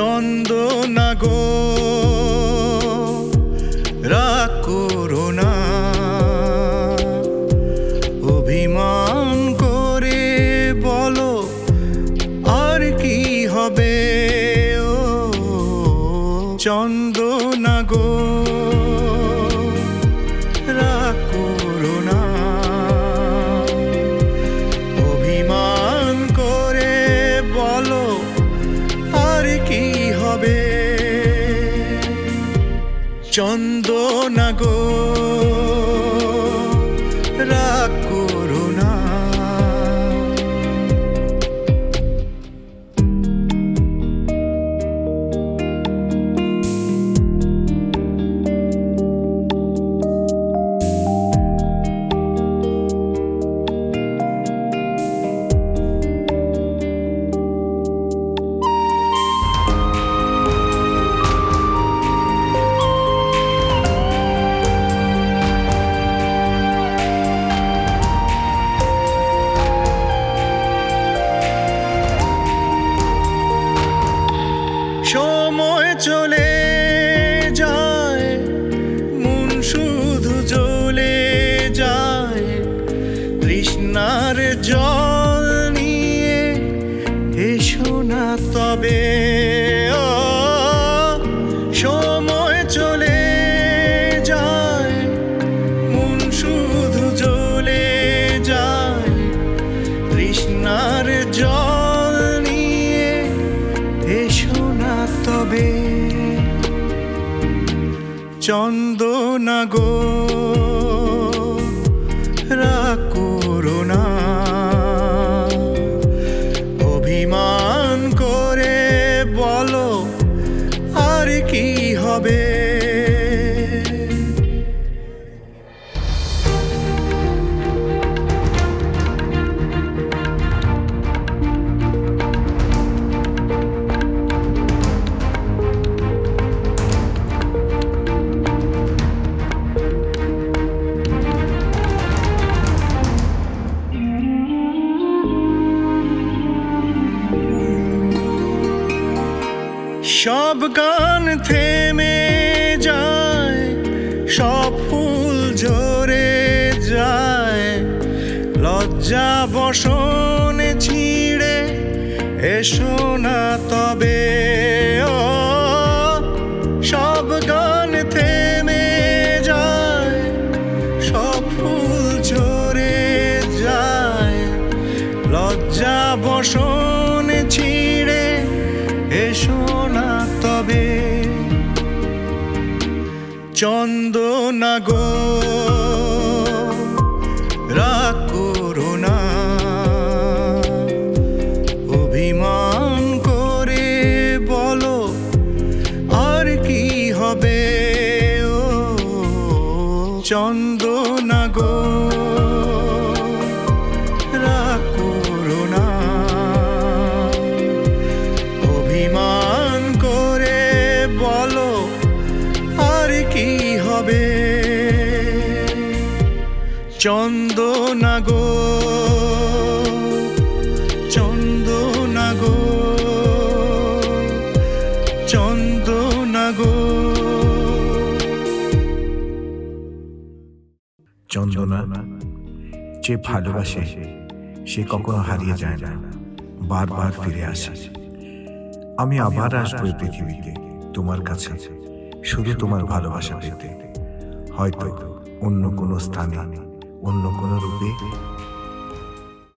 চন্দনা গো রাগ করো না। অভিমান করে বলো আর কি হবে? ও চন্দনা চন্দনা তৃষ্ণার জল নিয়ে এসো না তবে। সময় চলে যায়, মন শুধু জ্বলে যায়। তৃষ্ণার জল নিয়ে এসো না তবে। চন্দনা গো রাগ হবে সব গান থেমে যায় সব ফুল ঝরে যায়। লজ্জা বসনে ছিঁড়ে এসো না তবে। এসো না তবে চন্দনা গো, রাগ না। অভিমান করে বলো, আর কি হবে? ও চন্দনা চন্দনা গো চন্দনা গো, চন্দনা যে ভালোবাসে, সে কখনো হারিয়ে যায় না, বারবার ফিরে আসে। আমি আবার আসব পৃথিবীতে, তোমার কাছে, শুধু তোমার ভালোবাসা পেতে। হয়তো অন্য কোনো স্থানে অন্য কোনো রূপে